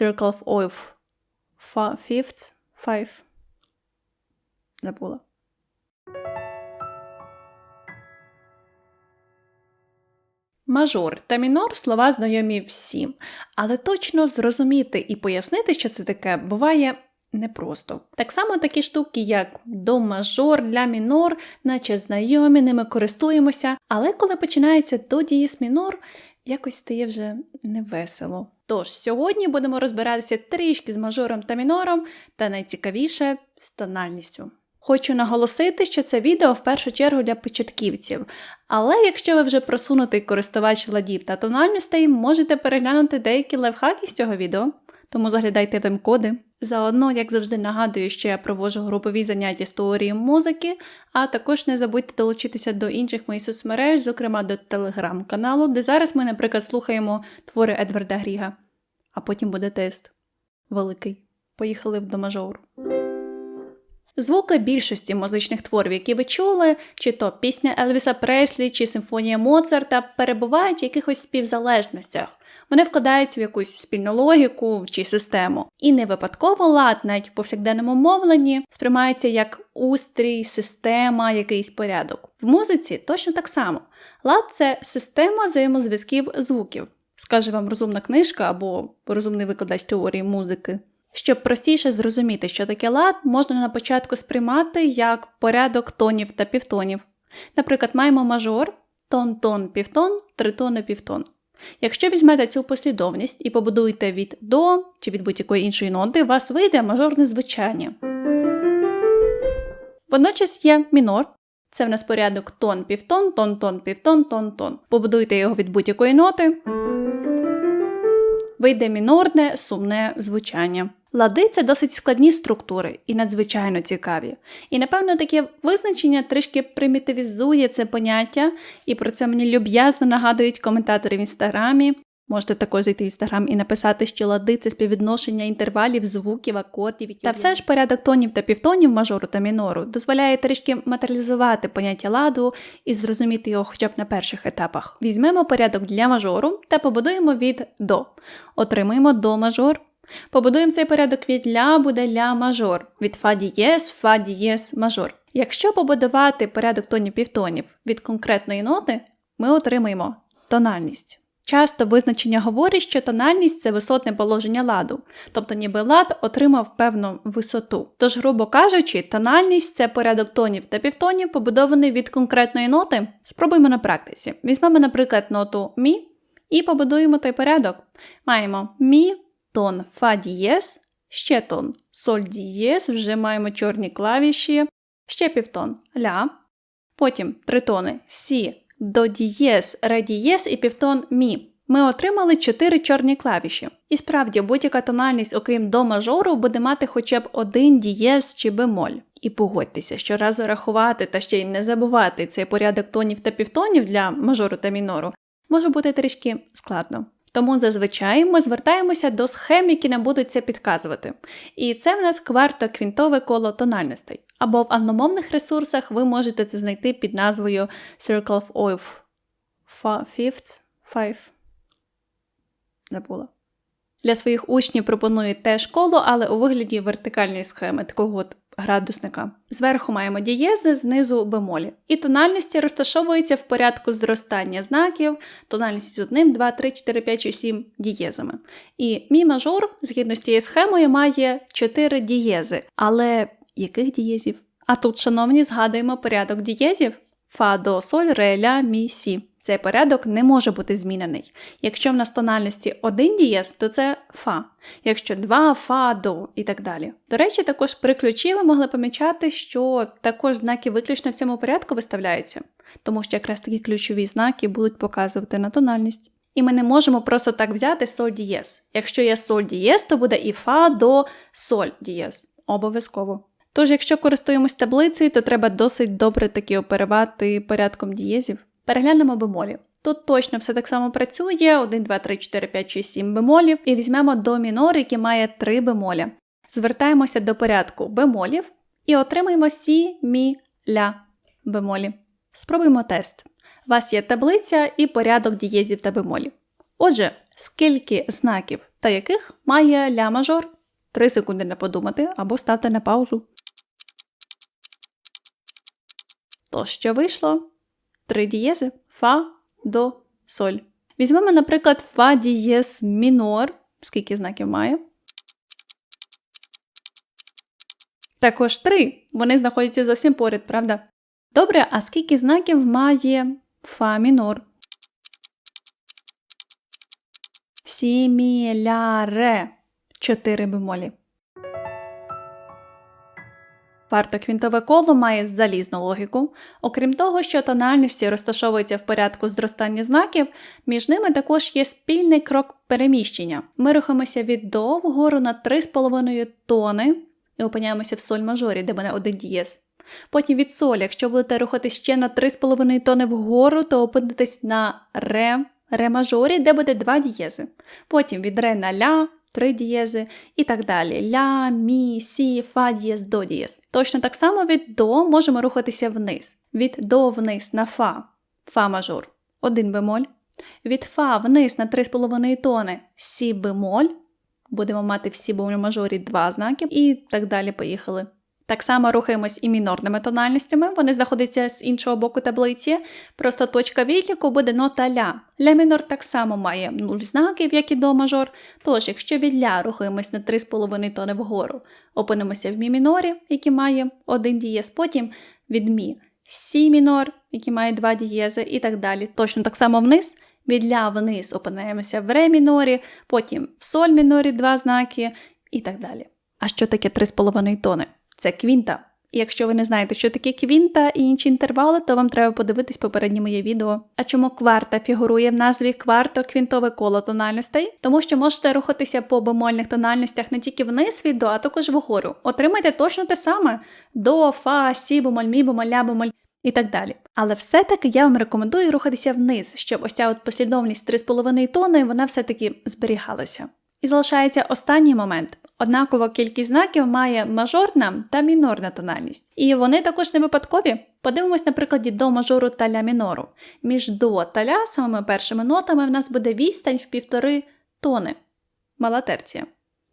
Circle of. Fa- Fifth? Five. Забула. Мажор та мінор слова знайомі всім, але точно зрозуміти і пояснити, що це таке, буває непросто. Так само такі штуки, як до мажор, ля мінор, наче знайомі, ними користуємося, але коли починається до дієс мінор, якось стає вже невесело. Тож сьогодні будемо розбиратися трішки з мажором та мінором, та найцікавіше з тональністю. Хочу наголосити, що це відео в першу чергу для початківців, але якщо ви вже просунутий користувач ладів та тональностей, можете переглянути деякі лайфхаки з цього відео, тому заглядайте в тайм-коди. Заодно, як завжди, нагадую, що я проводжу групові заняття з теорії музики, а також не забудьте долучитися до інших моїх соцмереж, зокрема до телеграм-каналу, де зараз ми, наприклад, слухаємо твори Едварда Гріга, а потім буде тест. Великий. Поїхали в домажор. Звуки більшості музичних творів, які ви чули, чи то пісня Елвіса Преслі, чи симфонія Моцарта, перебувають в якихось співзалежностях. Вони вкладаються в якусь спільну логіку чи систему. І не випадково лад, навіть в повсякденному мовленні, сприймається як устрій, система, якийсь порядок. В музиці точно так само. Лад це система взаємозв'язків звуків. Скаже вам розумна книжка або розумний викладач теорії музики. Щоб простіше зрозуміти, що таке лад, можна на початку сприймати як порядок тонів та півтонів. Наприклад, маємо мажор, тон-тон, півтон, тритон півтон. Якщо візьмете цю послідовність і побудуєте від до чи від будь-якої іншої ноти, у вас вийде мажорне звучання. Водночас є мінор. Це в нас порядок тон півтон, тон, тон, півтон, тон, тон. Побудуйте його від будь-якої ноти. Вийде мінорне, сумне звучання. Лади це досить складні структури і надзвичайно цікаві. І, напевно, таке визначення трішки примітивізує це поняття, і про це мені люб'язно нагадують коментатори в інстаграмі. Можете також зайти в інстаграм і написати, що лади це співвідношення інтервалів, звуків, акордів. Та все ж порядок тонів та півтонів мажору та мінору дозволяє трішки матеріалізувати поняття ладу і зрозуміти його хоча б на перших етапах. Візьмемо порядок для мажору та побудуємо від до. Отримуємо до мажор. Побудуємо цей порядок від ля буде ля мажор, від фа дієс, фа дієс мажор. Якщо побудувати порядок тонів півтонів від конкретної ноти, ми отримаємо тональність. Часто визначення говорить, що тональність це висотне положення ладу, тобто ніби лад отримав певну висоту. Тож, грубо кажучи, тональність це порядок тонів та півтонів, побудований від конкретної ноти. Спробуємо на практиці. Візьмемо, наприклад, ноту мі і побудуємо той порядок. Маємо мі, тон фа дієс, ще тон соль дієс, вже маємо чорні клавіші, ще півтон ля, потім три тони сі до дієс, ре дієс і півтон мі. Ми отримали чотири чорні клавіші. І справді, будь-яка тональність, окрім до мажору, буде мати хоча б один дієс чи бемоль. І погодьтеся, щоразу рахувати та ще й не забувати цей порядок тонів та півтонів для мажору та мінору може бути трішки складно. Тому зазвичай ми звертаємося до схем, які нам будуть це підказувати. І це в нас кварто-квінтове коло тональностей. Або в англомовних ресурсах ви можете це знайти під назвою Circle of Oil. Fifth? Five? Забула. Для своїх учнів пропоную теж коло, але у вигляді вертикальної схеми, такого от градусника. Зверху маємо дієзи, знизу бемолі. І тональності розташовуються в порядку зростання знаків, тональність з одним, 2, 3, 4, 5 чи 7 дієзами. І мій мажор, згідно з цією схемою, має 4 дієзи. Але яких дієзів? А тут, шановні, згадуємо порядок дієзів: фа до соль, ре, ля, мі, сі. Цей порядок не може бути змінений. Якщо в нас тональності один дієз, то це фа, якщо два фа до і так далі. До речі, також при ключі ви могли помічати, що також знаки виключно в цьому порядку виставляються, тому що якраз такі ключові знаки будуть показувати на тональність. І ми не можемо просто так взяти соль дієз. Якщо є соль дієз, то буде і фа до соль дієз. Обов'язково. Тож, якщо користуємось таблицею, то треба досить добре таки оперувати порядком дієзів. Переглянемо бемолі. Тут точно все так само працює: 1, 2, 3, 4, 5, 6, 7 бемолів. І візьмемо до мінор, який має 3 бемолі. Звертаємося до порядку бемолів і отримаємо сі, мі, ля бемолі. Спробуємо тест. У вас є таблиця і порядок дієзів та бемолів. Отже, скільки знаків та яких має ля мажор. Три секунди не подумати або ставте на паузу. То що вийшло? Три дієзи фа, до, соль. Візьмемо, наприклад, фа дієз мінор. Скільки знаків має? Також три. Вони знаходяться зовсім поряд, правда? Добре, а скільки знаків має фа мінор? Сі, мі, ля, ре. Чотири бемолі. Квартоквінтове коло має залізну логіку. Окрім того, що тональності розташовуються в порядку зростання знаків, між ними також є спільний крок переміщення. Ми рухаємося від до вгору на 3,5 тони і опиняємося в соль мажорі, де буде один дієз. Потім від соль, якщо будете рухатись ще на 3,5 тони вгору, то опинитесь на ре, ре мажорі, де буде два дієзи. Потім від ре на ля, три дієзи і так далі. Ля, мі, сі, фа дієз, до дієз. Точно так само від до можемо рухатися вниз. Від до вниз на фа, фа мажор, один бемоль. Від фа вниз на 3,5 тони сі бемоль. Будемо мати в сі бемоль мажорі два знаки, і так далі поїхали. Так само рухаємось і мінорними тональностями, вони знаходяться з іншого боку таблиці. Просто точка відліку буде нота ля. Ля мінор так само має 0 знаків, як і до мажор. Тож, якщо від ля рухаємось на 3,5 тони вгору, опинимося в мі мінорі, який має один дієз, потім від мі сі мінор, який має два дієзи, і так далі. Точно так само вниз. Від ля вниз опинаємося в ре мінорі, потім в соль мінорі два знаки і так далі. А що таке 3,5 тони? Це квінта. І якщо ви не знаєте, що таке квінта і інші інтервали, то вам треба подивитись попереднє моє відео. А чому кварта фігурує в назві кварто-квінтове коло тональностей? Тому що можете рухатися по бемольних тональностях не тільки вниз від до, а також вгору. Отримайте точно те саме: до, фа, сі, бемоль, мі, бемоль, ля, бемоль і так далі. Але все-таки я вам рекомендую рухатися вниз, щоб ось ця от послідовність 3,5 тони вона все-таки зберігалася. І залишається останній момент. Однакова кількість знаків має мажорна та мінорна тональність. І вони також не випадкові. Подивимось на прикладі до мажору та ля мінору. Між до та ля самими першими нотами в нас буде відстань в півтори тони. Мала терція.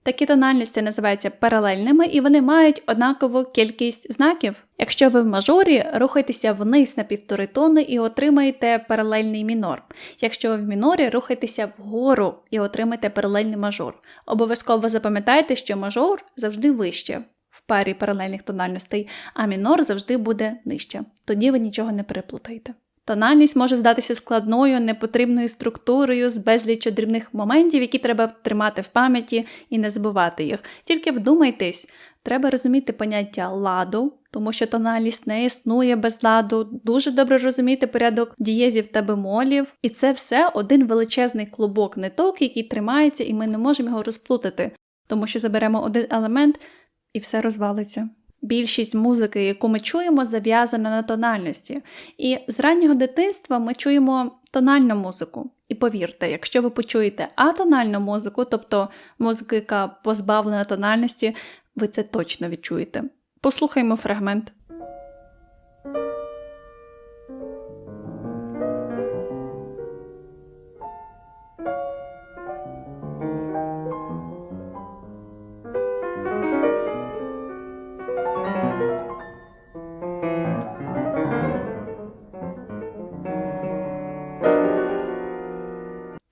Такі тональності називаються паралельними і вони мають однакову кількість знаків. Якщо ви в мажорі, рухайтеся вниз на півтори тони і отримаєте паралельний мінор. Якщо ви в мінорі, рухайтеся вгору і отримаєте паралельний мажор. Обов'язково запам'ятайте, що мажор завжди вище в парі паралельних тональностей, а мінор завжди буде нижче. Тоді ви нічого не переплутаєте. Тональність може здатися складною, непотрібною структурою з безліччю дрібних моментів, які треба тримати в пам'яті і не забувати їх. Тільки вдумайтесь, треба розуміти поняття ладу, тому що тональність не існує без ладу, дуже добре розуміти порядок дієзів та бемолів, і це все один величезний клубок ниток, який тримається, і ми не можемо його розплутати, тому що заберемо один елемент і все розвалиться. Більшість музики, яку ми чуємо, зав'язана на тональності. І з раннього дитинства ми чуємо тональну музику. І повірте, якщо ви почуєте атональну музику, тобто музику, яка позбавлена тональності, ви це точно відчуєте. Послухаймо фрагмент.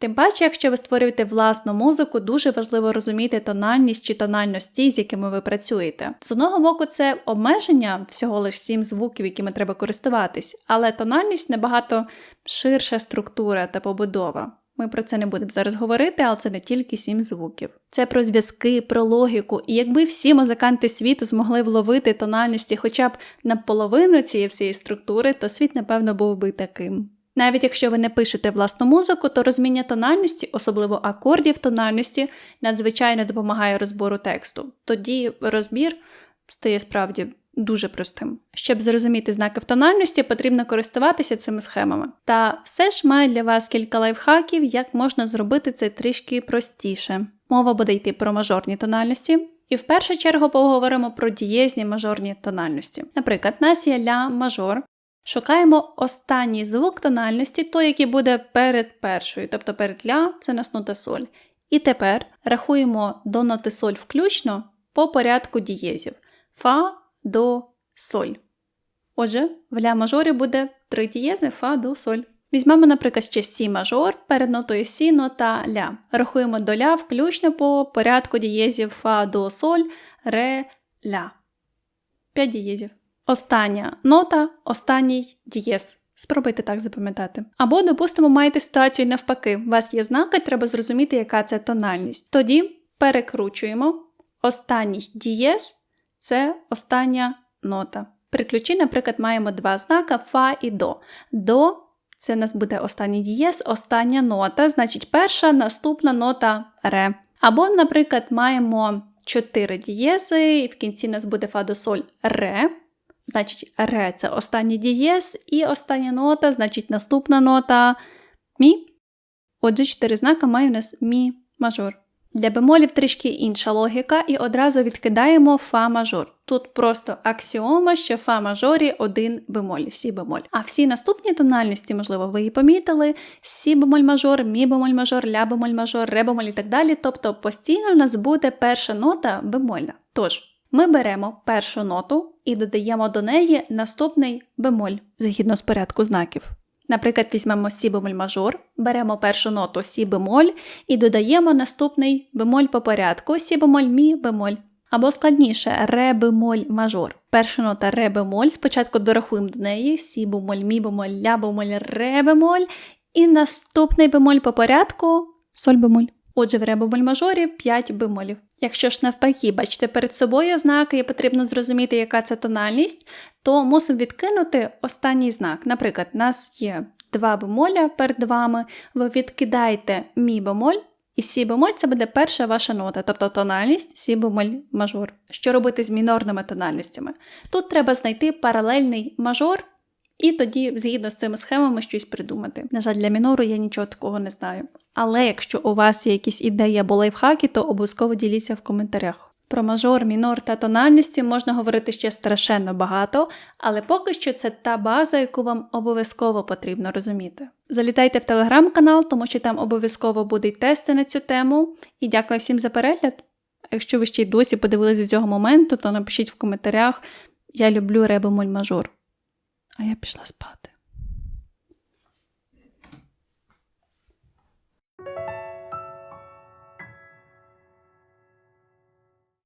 Тим паче, якщо ви створюєте власну музику, дуже важливо розуміти тональність чи тональності, з якими ви працюєте. З одного боку, це обмеження всього лише сім звуків, якими треба користуватись, але тональність набагато ширша структура та побудова. Ми про це не будемо зараз говорити, але це не тільки сім звуків. Це про зв'язки, про логіку. І якби всі музиканти світу змогли вловити тональності хоча б наполовину цієї всієї структури, то світ, напевно, був би таким. Навіть якщо ви не пишете власну музику, то розуміння тональності, особливо акордів тональності, надзвичайно допомагає розбору тексту. Тоді розбір стає справді дуже простим. Щоб зрозуміти знаки в тональності, потрібно користуватися цими схемами. Та все ж маю для вас кілька лайфхаків, як можна зробити це трішки простіше. Мова буде йти про мажорні тональності. І в першу чергу поговоримо про дієзні мажорні тональності. Наприклад, нас є ля мажор, Шукаємо останній звук тональності, той, який буде перед першою, тобто перед ля це нас нота соль. І тепер рахуємо до ноти соль включно по порядку дієзів. Фа, до, соль. Отже, в ля мажорі буде три дієзи фа, до, соль. Візьмемо, наприклад, ще сі мажор, перед нотою сі нота ля. Рахуємо до ля включно по порядку дієзів фа, до, соль, ре, ля. П'ять дієзів. Остання нота, останній дієз. Спробуйте так запам'ятати. Або, допустимо, маєте ситуацію навпаки. У вас є знаки, треба зрозуміти, яка це тональність. Тоді перекручуємо. Останній дієз це остання нота. При ключі, наприклад, маємо два знака фа і до. До це у нас буде останній дієз, остання нота, значить перша наступна нота ре. Або, наприклад, маємо чотири дієзи, і в кінці у нас буде фа до соль ре. Значить, ре це останній дієз, і остання нота, значить, наступна нота мі. Отже, чотири знака має у нас мі мажор. Для бемолів трішки інша логіка, і одразу відкидаємо фа мажор. Тут просто аксіома, що фа мажорі один бемоль, сі бемоль. А всі наступні тональності, можливо, ви її помітили: сі бемоль мажор, мі бемоль мажор, ля бемоль мажор, ре бемоль і так далі. Тобто постійно в нас буде перша нота бемольна. Тож. Ми беремо першу ноту і додаємо до неї наступний бемоль згідно з порядку знаків. Наприклад, візьмемо сі бемоль мажор, беремо першу ноту сі бемоль і додаємо наступний бемоль по порядку сі бемоль мі бемоль. Або складніше ре бемоль мажор. Перша нота ре бемоль, спочатку дорахуємо до неї сі бемоль, мі бемоль, ля бемоль, ре бемоль, і наступний бемоль по порядку соль бемоль. Отже, в ре бемоль мажорі 5 бемолів. Якщо ж навпаки, бачите перед собою ознаки і потрібно зрозуміти, яка це тональність, то мусимо відкинути останній знак. Наприклад, у нас є два бемоля перед вами, ви відкидаєте мі бемоль, і сі бемоль це буде перша ваша нота, тобто тональність сі бемоль мажор. Що робити з мінорними тональностями? Тут треба знайти паралельний мажор. І тоді, згідно з цими схемами, щось придумати. На жаль, для мінору я нічого такого не знаю. Але якщо у вас є якісь ідеї або лайфхаки, то обов'язково діліться в коментарях. Про мажор, мінор та тональності можна говорити ще страшенно багато, але поки що це та база, яку вам обов'язково потрібно розуміти. Залітайте в телеграм-канал, тому що там обов'язково будуть тести на цю тему. І дякую всім за перегляд. Якщо ви ще й досі подивились до цього моменту, то напишіть в коментарях: я люблю ребемоль мажор. А я пішла спати.